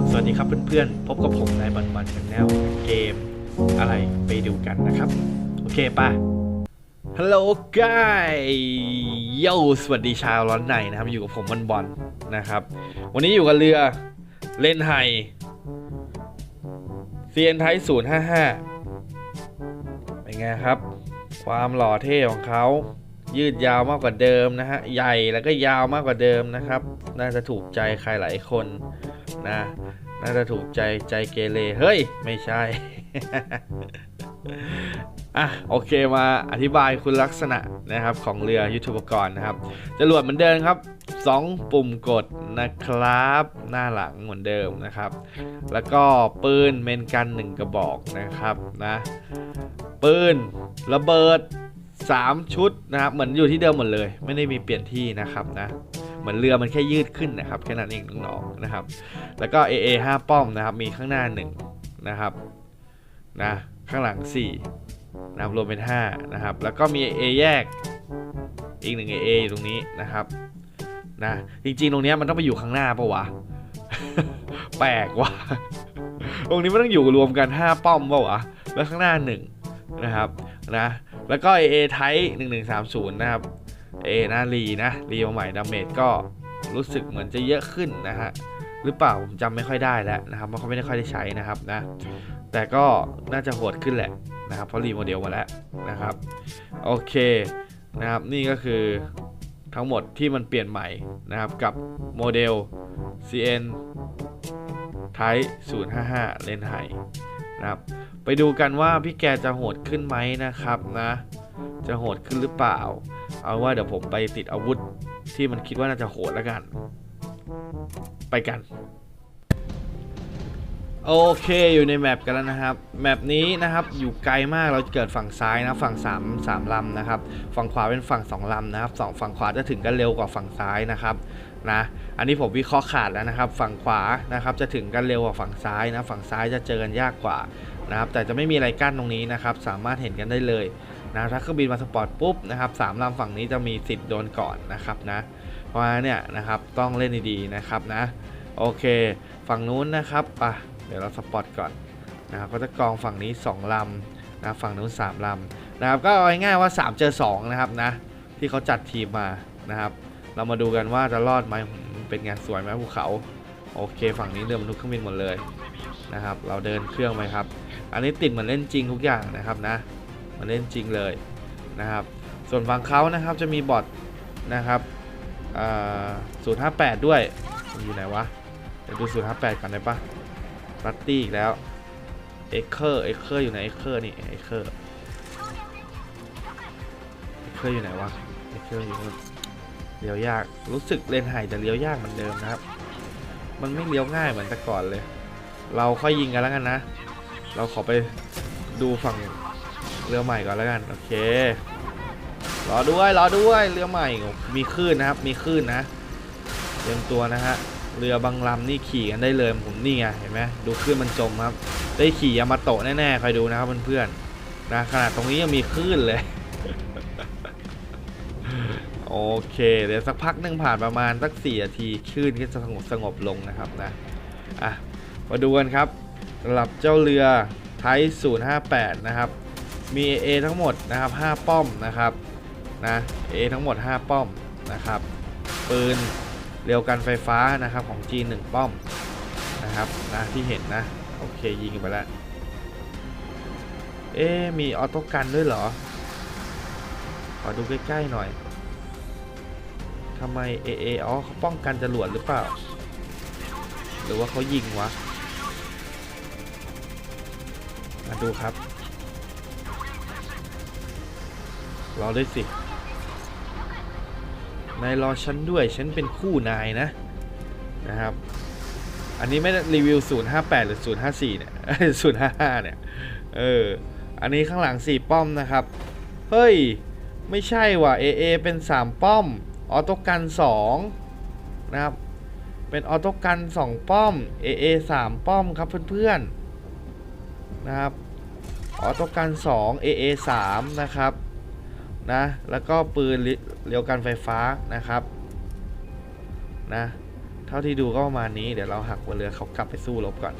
บสวัสดีครับเพื่อนๆ พบกับผมนายบันบันชาแนลเกมอะไรไปดูกันนะครับ โอเคป่ะฮัลโหลกายโยสวัสดีชาวร้อนในนะครับ อยู่กับผมบอลบอลนะครับ วันนี้อยู่กับเรือเล่นไฮเซียนไทย055เป็นไงครับ ความหล่อเท่ของเขายืดยาวมากกว่าเดิมนะฮะ ใหญ่แล้วก็ยาวมากกว่าเดิมนะครับ น่าจะถูกใจใครหลายคน นะ น่าจะถูกใจใจเกเรเฮ้ย ไม่ใช่ อะ โอเคมาอธิบายคุณลักษณะนะครับของเรือยุทโธปกรณ์นะครับจรวดเหมือนเดิมครับ 2 ปุ่มกดนะครับ หน้าหลังเหมือนเดิมนะครับ แล้วก็ปืนเมนกัน 1 กระบอกนะครับนะปืนระเบิด 3 ชุดนะครับเหมือนอยู่ที่เดิมหมดเลย ไม่ได้มีเปลี่ยนที่นะครับนะ เหมือนเรือมันแค่ยืดขึ้นนะครับแค่นั้นเองน้องๆนะครับ แล้วก็ AA 5 ป้อมนะครับ มีข้างหน้า1นะครับนะข้างหลัง4นะครับรวมเป็น 5 นะครับ แล้วก็มี AA แยกอีกหนึ่ง AA อยู่ตรงนี้นะครับนะจริงๆ ตรงนี้มันต้องไปอยู่ข้างหน้าปะวะ แปลกว่ะตรงนี้มันต้องอยู่รวมกัน 5 ป้อมปะวะ แล้วข้างหน้า1นะครับนะแล้วก็ AA ไทป์1130 นะครับ A นะรีนะรีมาใหม่ดาเมจก็รู้สึกเหมือนจะเยอะขึ้นนะฮะหรือเปล่าผมจำไม่ค่อยได้แล้วนะครับเพราะเขาไม่ได้ค่อยได้ใช้นะครับนะแต่ก็น่าจะโหดขึ้นแหละนะครับเพราะรีโมเดลมาแล้วนะครับโอเคนะครับนี่ก็คือทั้งหมดที่มันเปลี่ยนใหม่นะครับกับโมเดล CN Type 055 เลนไฮนะครับไปดูกันว่าพี่แกจะโหดขึ้นไหมนะครับนะ จะโหดขึ้นหรือเปล่า เอาว่าเดี๋ยวผมไปติดอาวุธที่มันคิดว่าน่าจะโหดแล้วกัน ไปกัน โอเคอยู่ในแมปกันแล้วนะครับ แมปนี้นะครับอยู่ไกลมากเราเกิดฝั่งซ้ายนะฝั่ง3 3ลำนะครับ ฝั่งขวาเป็นฝั่ง2ลำนะครับสองฝั่งขวาจะถึงกันเร็วกว่าฝั่งซ้ายนะครับนะอันนี้ผมวิเคราะห์ขาดแล้วนะครับ ฝั่งขวานะครับจะถึงกันเร็วกว่าฝั่งซ้ายนะฝั่งซ้ายจะเจอกันยากกว่านะครับแต่จะไม่มีอะไรกั้นตรงนี้นะครับ สามารถเห็นกันได้เลย นะถ้าเครื่องบินมาสปอร์ตปุ๊บนะครับสามลำฝั่งนี้จะมีสิทธิ์โดนก่อนนะครับนะเพราะฉะนั้นเนี่ยนะครับต้องเล่นดีๆนะครับนะโอเค ฝั่งนู้นนะครับปะเดี๋ยวเราสปอร์ตก่อนนะครับก็จะกองฝั่งนี้2ลำนะฝั่งนู้น3ลำนะครับก็เอาง่ายๆว่า 3 เจอ 2 นะครับนะที่เขาจัดทีมมานะครับ เรามาดูกันว่าจะรอดไหมเป็นไงสวยไหมภูเขา โอเค ฝั่งนี้เรือมนุษย์เครื่องบินหมดเลยนะครับ เราเดินเครื่องไปครับ อันนี้ติดเหมือนเล่นจริงทุกอย่างนะครับนะ มันเล่นจริงเลยนะครับ ส่วนฝั่งเขานะครับจะมีบอทนะครับศูนย์ห้าแปดด้วยอยู่ไหนวะ เดี๋ยวดูศูนย์ห้าแปดก่อนได้ปะรัตตี้อีกแล้ว เอ็กเคอร์เอ็กเคอร์อยู่ไหนเอ็กเคอร์นี่เอ็กเคอร์เอ็กเคอร์อยู่ไหนวะเอ็กเคอร์อยู่นู่นเลี้ยวยาก รู้สึกเลนไห่จะเลี้ยวยากเหมือนเดิมนะครับ มันไม่เลี้ยวง่ายเหมือนแต่ก่อนเลย เราค่อยยิงกันแล้วกันนะ เราขอไปดูฝั่ง เรือใหม่ก่อนแล้วกันโอเครอด้วยรอด้วยเรือใหม่มีคลื่นนะครับมีคลื่นนะเตรียมตัวนะฮะเรือบางลำนี่ขี่กันได้เลยผมนี่ไงเห็นไหมดูคลื่นมันจมครับ ได้ขี่ยามาโตะแน่ๆคอยดูนะครับเพื่อนๆนะขนาดตรงนี้ยังมีคลื่นเลยโอเคเดี๋ยวสักพักหนึ่งผ่านประมาณสักสี่นาทีคลื่นก็จะสงบสงบลงนะครับนะอะมาดูกันครับสำหรับเจ้าเรือไทย058 นะครับ มี A ทั้งหมดนะครับ5ป้อมนะครับนะ A ทั้งหมด 5 ป้อมนะครับปืนเร็วกันไฟฟ้านะครับของ G 1ป้อมนะครับนะที่เห็นนะโอเคยิงไปแล้วเอ๊มีออโต้กันด้วยเหรอ ขอดูใกล้ๆหน่อยทำไม AA อ๋อเขาป้องกันจรวดหรือเปล่า หรือว่าเขายิงวะ มาดูครับ รอด้วยสิ นายรอฉันด้วย ฉันเป็นคู่นายนะ นะครับ อันนี้ไม่รีวิว 058 หรือ 054 เนี่ย 055 เนี่ย เออ อันนี้ข้างหลัง 4 ป้อมนะครับ เฮ้ย ไม่ใช่ว่ะ AA เป็น 3 ป้อม ออโต้กัน2นะครับ เป็นออโต้กัน 2 ป้อม AA 3 ป้อมครับเพื่อนๆ นะครับออโต้กัน2 AA 3นะครับ นะ แล้วก็ปืนเรียวกันไฟฟ้านะครับนะเท่าที่ดูก็ประมาณนี้เดี๋ยวเราหักหัวเรือเขากลับไปสู้รบก่อน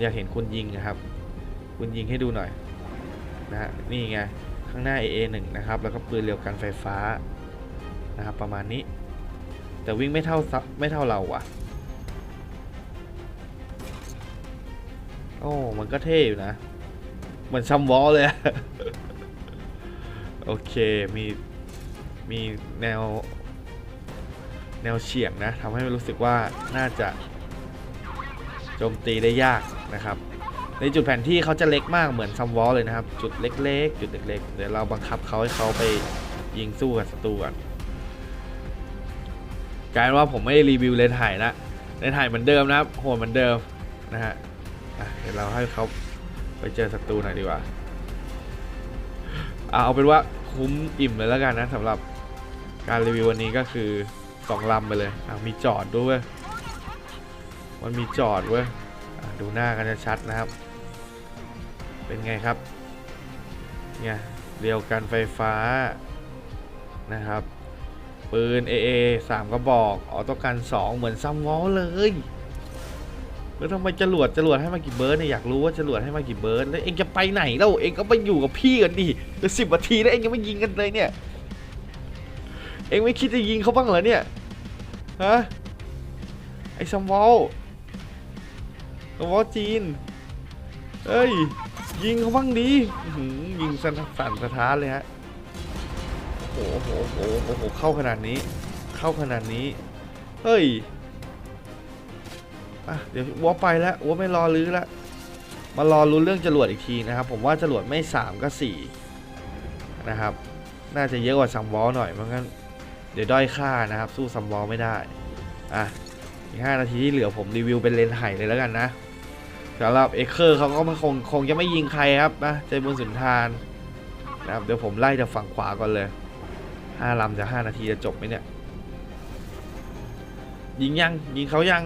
อยากเห็นคุณยิงนะครับ คุณยิงให้ดูหน่อยนะฮะนี่ไงข้างหน้า AA 1 นะครับ แล้วก็ปืนเร็วกันไฟฟ้านะครับประมาณนี้ แต่วิ่งไม่เท่าซับไม่เท่าเราว่ะโอ้ มันก็เท่อยู่นะ เหมือนซัมวอลเลย โอเคมีมีแนว แนวเฉียงนะทำให้รู้สึกว่าน่าจะโจมตีได้ยากนะครับ ในจุดแผนที่เขาจะเล็กมากเหมือนซัมวอลเลยนะครับ จุดเล็กๆ จุดเล็กๆ เดี๋ยวเราบังคับเขาให้เขาไปยิงสู้กับศัตรูก่อนกลายว่าผมไม่ได้รีวิวเลนถ่ายละเลนถ่ายเหมือนเดิมนะครับโหดเหมือนเดิมนะฮะเดี๋ยวเราให้เขาไปเจอศัตรูหน่อยดีกว่าอะเอาเป็นว่า คุ้มอิ่มเลยแล้วกันนะสำหรับการรีวิววันนี้ก็คือสองลำไปเลยอะมีจอดด้วยมันมีจอดเว้ยดูหน้ากันชัดนะครับ เป็นไงครับเนี่ยเรียวกันไฟฟ้านะครับปืน AA 3กระบอกออโต้กัน 2 เหมือนซัมวอลเลย แล้วทำไมจรวดจรวดให้มากี่เบิร์ดเนี่ยอยากรู้ว่าจรวดให้มากี่เบิร์ดแล้วเองจะไปไหนแล้วเองก็ไปอยู่กับพี่กันดิจะสิบนาทีแล้วเองยังไม่ยิงกันเลยเนี่ย เองไม่คิดจะยิงเขาบ้างเหรอเนี่ยฮะไอ้ซัมวอลซัมวอลจีนเอ้ยยิงเขาบ้างดีหยิงสันสั่นสะท้านเลยฮะโอ้โหโอ้โหโอ้โหเข้าขนาดนี้ เข้าขนาดนี้เฮ้ย อะเดี๋ยววัวไปแล้ววัวไม่รอลื้อแล้วมารอรู้เรื่องจรวดอีกทีนะครับ ผมว่าจรวดไม่ 3 ก็4นะครับ น่าจะเยอะกว่าซัมวอลหน่อยเพราะงั้นเดี๋ยวด้อยค่านะครับ สู้ซัมวอลไม่ได้อะอีก5นาทีที่เหลือผมรีวิวเป็นเลนไห่เลยแล้วกันนะสำหรับเอเคอร์เขาก็คงคงจะไม่ยิงใครครับนะใจบุญสุนทานนะครับเดี๋ยวผมไล่จากฝั่งขวาก่อนเลยห้าลำจะห้านาทีจะจบไหมเนี่ยยิงยังยิงเขายัง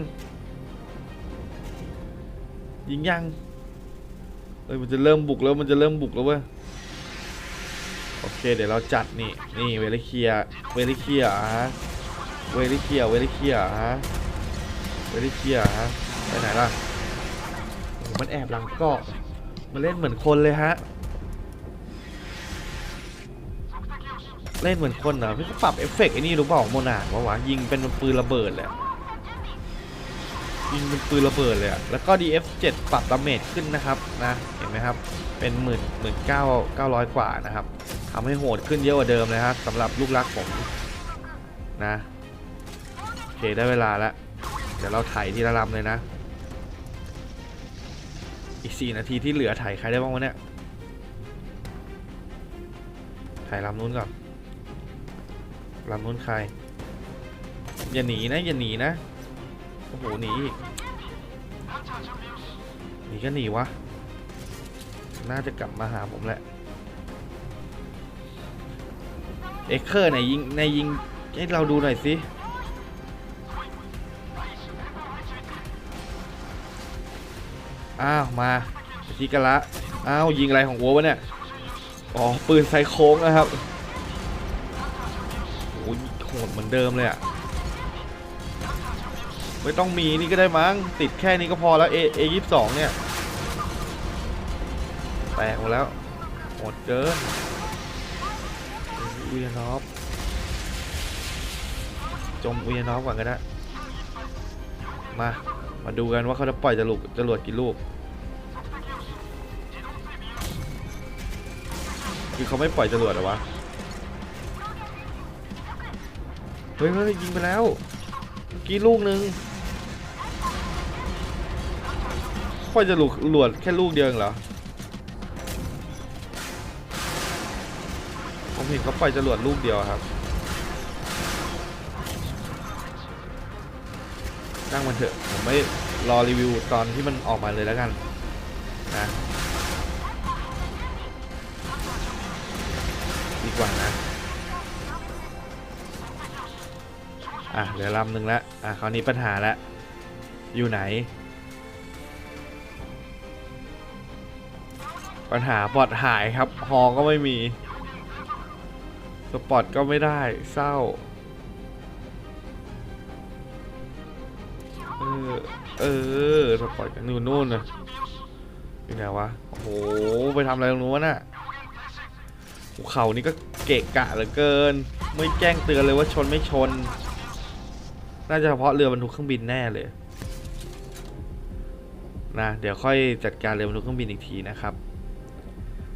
ยิงยังเอ้ยมันจะเริ่มบุกแล้วมันจะเริ่มบุกแล้วเว้ยโอเคเดี๋ยวเราจัดนี่นี่เวลิเคียเวลิเคียฮะเวลิเคียเวลิเคียฮะเวลิเคียฮะไปไหนล่ะมันแอบหลังเกาะมันเล่นเหมือนคนเลยฮะเล่นเหมือนคนเหรอพี่เขาปรับเอฟเฟกต์ไอ้นี่รู้เปล่าโมนาดวะวะยิงเป็นปืนระเบิดเลยอะ ยิงเป็นปืนระเบิดเลยอะแล้วก็ DF7 ปรับดาเมจขึ้นนะครับนะเห็นไหมครับเป็นหมื่นหมื่นเก้าเก้าร้อยกว่านะครับทำให้โหดขึ้นเยอะกว่าเดิมเลยครับสำหรับลูกรักผมนะโอเคได้เวลาแล้วเดี๋ยวเราไถทีละลำเลยนะ อีก4นาทีที่เหลือถ่ายใครได้บ้างวะเนี่ยถ่ายลำนู้นก่อนลำนู้นใคร อย่าหนีนะอย่าหนีนะ โอ้โหหนีอีกหนีก็หนีวะ น่าจะกลับมาหาผมแหละ เอ็กเคอร์ไหนยิงในยิงให้เราดูหน่อยสิอ้าว มาทีกันละอ้าว ยิงอะไรของวัววะเนี่ย อ๋อ ปืนไซโค้งนะครับโอ้ยโหดเหมือนเดิมเลยอะ ไม่ต้องมีนี่ก็ได้มั้ง ติดแค่นี้ก็พอแล้ว A A ยี่สองเนี่ย แตกหมดแล้วโหดเกินอุยานอฟจมอุยานอฟก่อนก็ได้ มา มาดูกันว่าเขาจะปล่อยจรวดจรวดกี่ลูก คือเขาไม่ปล่อยจรวดหรอวะ เฮ้ยเฮ้ยยิงไปแล้ว กี้ลูกหนึ่ง ปล่อยจรวดหลวดแค่ลูกเดียวเองเหรอ ผมเห็นเขาปล่อยจรวดลูกเดียวครับช่งมันเถอะ ผมไม่รอรีวิวตอนที่มันออกมาเลยแล้วกัน นะดีกว่านะ อะ เหลือลำหนึ่งแล้ว อะ คราวนี้ปัญหาแล้ว อยู่ไหน ปัญหาบอดหายครับ ฮอก็ไม่มี สปอตก็ไม่ได้เศร้าเออเออสปอร์ตกันนู่นนู่นน่ะอยู่ไหนวะ โอ้โห ไปทำอะไรตรงนู้นน่ะภูเขานี่ก็เกะกะเหลือเกิน ไม่แจ้งเตือนเลยว่าชนไม่ชน น่าจะเฉพาะเรือบรรทุกเครื่องบินแน่เลยนะเดี๋ยวค่อยจัดการเรือบรรทุกเครื่องบินอีกทีนะครับ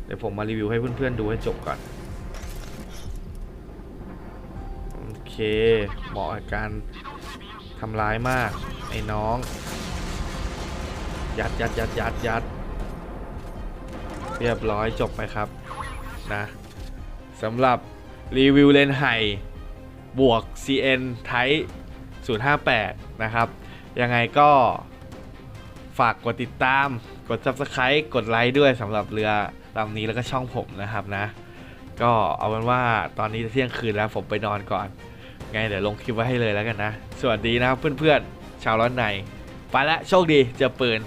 เดี๋ยวผมมารีวิวให้เพื่อนๆดูให้จบก่อน โอเคเหมาะกับการทำร้ายมาก ไอ้น้อง ยัดยัดยัดยัดยัดเรียบร้อยจบไปครับนะสำหรับรีวิวเลนส์ไฮบวก CN Type 058 นะครับ ยังไงก็ฝากกดติดตาม กด Subscribe กดไลค์ด้วยสำหรับเรือ ตามนี้แล้วก็ช่องผมนะครับนะ ก็เอาเป็นว่าตอนนี้เที่ยงคืนแล้วผมไปนอนก่อน ไงเดี๋ยวลงคลิปไว้ให้เลยแล้วกันนะ สวัสดีนะครับเพื่อนๆชาวร้อนใน ไปละโชคดีเจอปืน